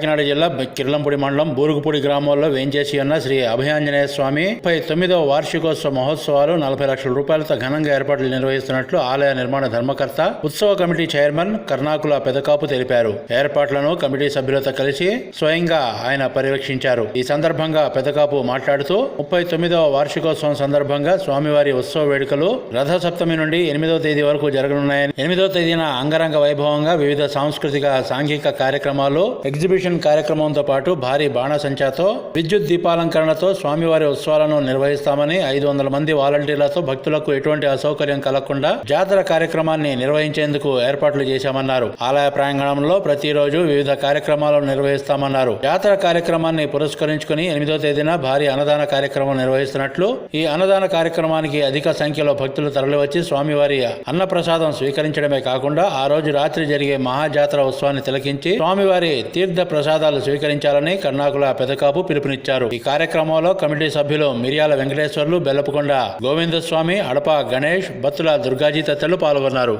కాకినాడ జిల్లా కిర్లంపూడి మండలం బూరుగుపూడి గ్రామంలో వేంచేసి ఉన్న శ్రీ అభయాంజనేయ స్వామి ముప్పై తొమ్మిదవ వార్షికోత్సవ మహోత్సవాలు నలభై లక్షల రూపాయలతో ఘనంగా ఏర్పాట్లు నిర్వహిస్తున్నట్లు ఆలయ నిర్మాణ ధర్మకర్త ఉత్సవ కమిటీ చైర్మన్ కర్ణాకుల పెదకాపు తెలిపారు. ఏర్పాట్లను కమిటీ సభ్యులతో కలిసి స్వయంగా ఆయన పర్యవేక్షించారు ఈ సందర్భంగా పెదకాపు మాట్లాడుతూ ముప్పై తొమ్మిదవ వార్షికోత్సవం సందర్భంగా స్వామివారి ఉత్సవ వేడుకలు రథ సప్తమి నుండి ఎనిమిదవ తేదీ వరకు జరగనున్నాయని ఎనిమిదవ తేదీన అంగరంగ వైభవంగా వివిధ సాంస్కృతిక సాంఘిక కార్యక్రమాలు ఎగ్జిబిషన్ కార్యక్రమంతో పాటు భారీ బాణసంచాతో విద్యుత్ దీపాలంకరణతో స్వామివారి ఉత్సవాలను నిర్వహిస్తామని ఐదు వందల మంది వాలంటీర్లతో భక్తులకు ఎటువంటి అసౌకర్యం కలగకుండా జాతర కార్యక్రమాన్ని నిర్వహించేందుకు ఏర్పాట్లు చేశామన్నారు. ఆలయ ప్రాంగణంలో ప్రతిరోజు వివిధ కార్యక్రమాలను నిర్వహిస్తామన్నారు. జాతర కార్యక్రమాన్ని పురస్కరించుకుని ఎనిమిదో తేదీన భారీ అన్నదాన కార్యక్రమం నిర్వహిస్తున్నట్లు ఈ అన్నదాన కార్యక్రమానికి అధిక సంఖ్యలో భక్తులు తరలివచ్చి స్వామివారి అన్న ప్రసాదం స్వీకరించడమే కాకుండా ఆ రోజు రాత్రి జరిగే మహాజాతర ఉత్సవాన్ని తిలకించి స్వామివారి తీర్థ ప్రసాదాలు స్వీకరించాలని కర్ణాకుల పెదకాపు పిలుపునిచ్చారు. ఈ కార్యక్రమంలో కమిటీ సభ్యులు మిరియాల వెంకటేశ్వర్లు బెల్లపకొండ గోవిందస్వామి అడప గణేష్ బత్తుల దుర్గాజీ తదితరులు పాల్గొన్నారు.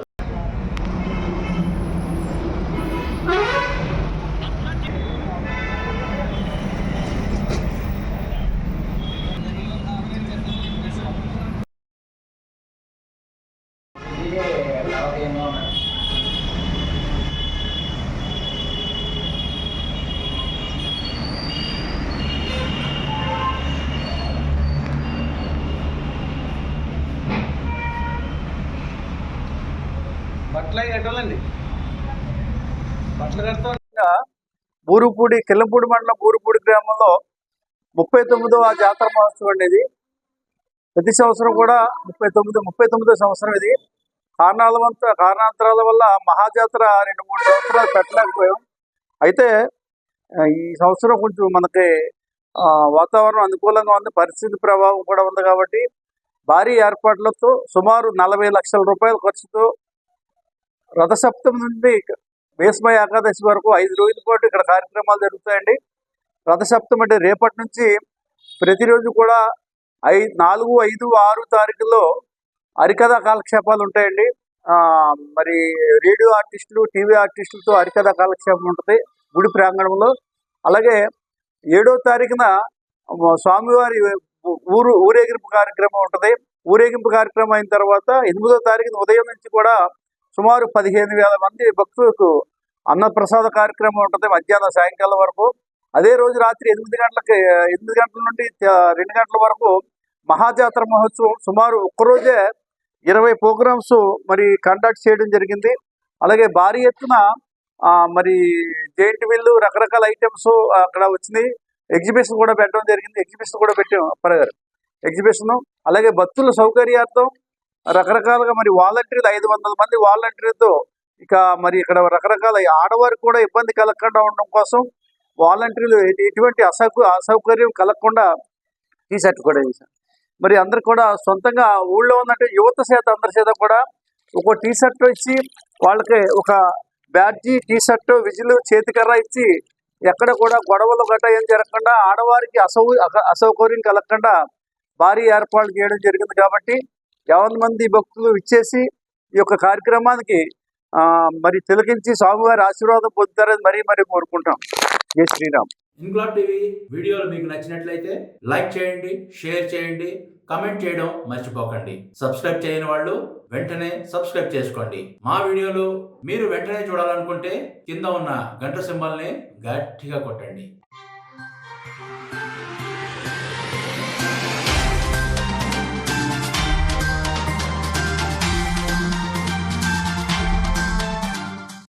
బట్టలు కట్టాలండి బట్టలు కడతా. బూరుపూడి కిల్లంపూడి మండలం బూరుపూడి గ్రామంలో ముప్పై తొమ్మిదవ జాతర మహోత్సవం అండి ఇది ప్రతి సంవత్సరం కూడా ముప్పై తొమ్మిది ముప్పై తొమ్మిదో సంవత్సరం ఇది. కారణాల వంత కారణాంతరాల వల్ల మహాజాతర రెండు మూడు సంవత్సరాలు పెట్టలేకపోయాం. అయితే ఈ సంవత్సరం కొంచెం మనకి ఆ, వాతావరణం అనుకూలంగా ఉంది పరిస్థితి ప్రభావం కూడా ఉంది కాబట్టి భారీ ఏర్పాట్లతో సుమారు నలభై లక్షల రూపాయల ఖర్చుతో రథసప్తమి నుండి భీష్మ ఏకాదశి వరకు ఐదు రోజుల పాటు ఇక్కడ కార్యక్రమాలు జరుగుతాయండి. రథసప్తమి అంటే రేపటి నుంచి ప్రతిరోజు కూడా ఐ నాలుగు ఐదు ఆరు తారీఖుల్లో హరికథ కాలక్షేపాలు ఉంటాయండి. ఆ, మరి రేడియో ఆర్టిస్టులు టీవీ ఆర్టిస్టులతో హరికథ కాలక్షేపం ఉంటుంది గుడి ప్రాంగణంలో. అలాగే ఏడో తారీఖున స్వామివారి ఊరు ఊరేగింపు కార్యక్రమం ఉంటుంది. ఊరేగింపు కార్యక్రమం అయిన తర్వాత ఎనిమిదో తారీఖున ఉదయం నుంచి కూడా సుమారు పదిహేను వేల మంది భక్తులకు అన్నప్రసాద కార్యక్రమం ఉంటుంది మధ్యాహ్నం సాయంకాలం వరకు. అదే రోజు రాత్రి ఎనిమిది గంటలకి ఎనిమిది గంటల నుండి రెండు గంటల వరకు మహాజాతర మహోత్సవం సుమారు ఒక్కరోజే ఇరవై ప్రోగ్రామ్స్ మరి కండక్ట్ చేయడం జరిగింది. అలాగే భారీ ఎత్తున ఆ, మరి జైంట్ వీళ్ళు రకరకాల ఐటమ్స్ అక్కడ వచ్చింది ఎగ్జిబిషన్ కూడా పెట్టడం జరిగింది. ఎగ్జిబిషన్ కూడా పెట్టాం అప్పగారు ఎగ్జిబిషన్ అలాగే భక్తుల సౌకర్యార్థం రకరకాలుగా మరి వాలంటీర్లు ఐదు వందల మంది వాలంటీర్తో ఇక మరి ఇక్కడ రకరకాల ఆడవారికి కూడా ఇబ్బంది కలగకుండా ఉండడం కోసం వాలంటీర్లు ఎటువంటి అసౌక అసౌకర్యం కలగకుండా టీషర్ట్ కూడా చేశారు మరి అందరు కూడా సొంతంగా ఊళ్ళో ఉన్నట్టు యువత చేత అందరి చేత కూడా ఒక టీ షర్ట్ ఇచ్చి వాళ్ళకి ఒక బ్యాడ్జీ టీ షర్ట్ విజిల్ చేతికర్ర ఇచ్చి ఎక్కడ కూడా గొడవలు గట్ట ఏం జరగకుండా ఆడవారికి అసౌ అక- అసౌకర్యం కలగకుండా భారీ ఏర్పాట్లు చేయడం జరిగింది కాబట్టి యావన్ మంది భక్తులు ఇచ్చేసి ఈ యొక్క కార్యక్రమానికి మరి తిలకించి స్వామివారి ఆశీర్వాదం పొందుతారని మరీ మరీ కోరుకుంటాం. జై శ్రీరామ్. ఇంక్లాబ్ టీవీ వీడియోలు మీకు నచ్చినట్లయితే లైక్ చేయండి షేర్ చేయండి కమెంట్ చేయడం మర్చిపోకండి. సబ్స్క్రైబ్ చేయని వాళ్ళు వెంటనే సబ్స్క్రైబ్ చేసుకోండి. మా వీడియోలు మీరు వెంటనే చూడాలనుకుంటే కింద ఉన్న గంట సింబల్ని గట్టిగా కొట్టండి.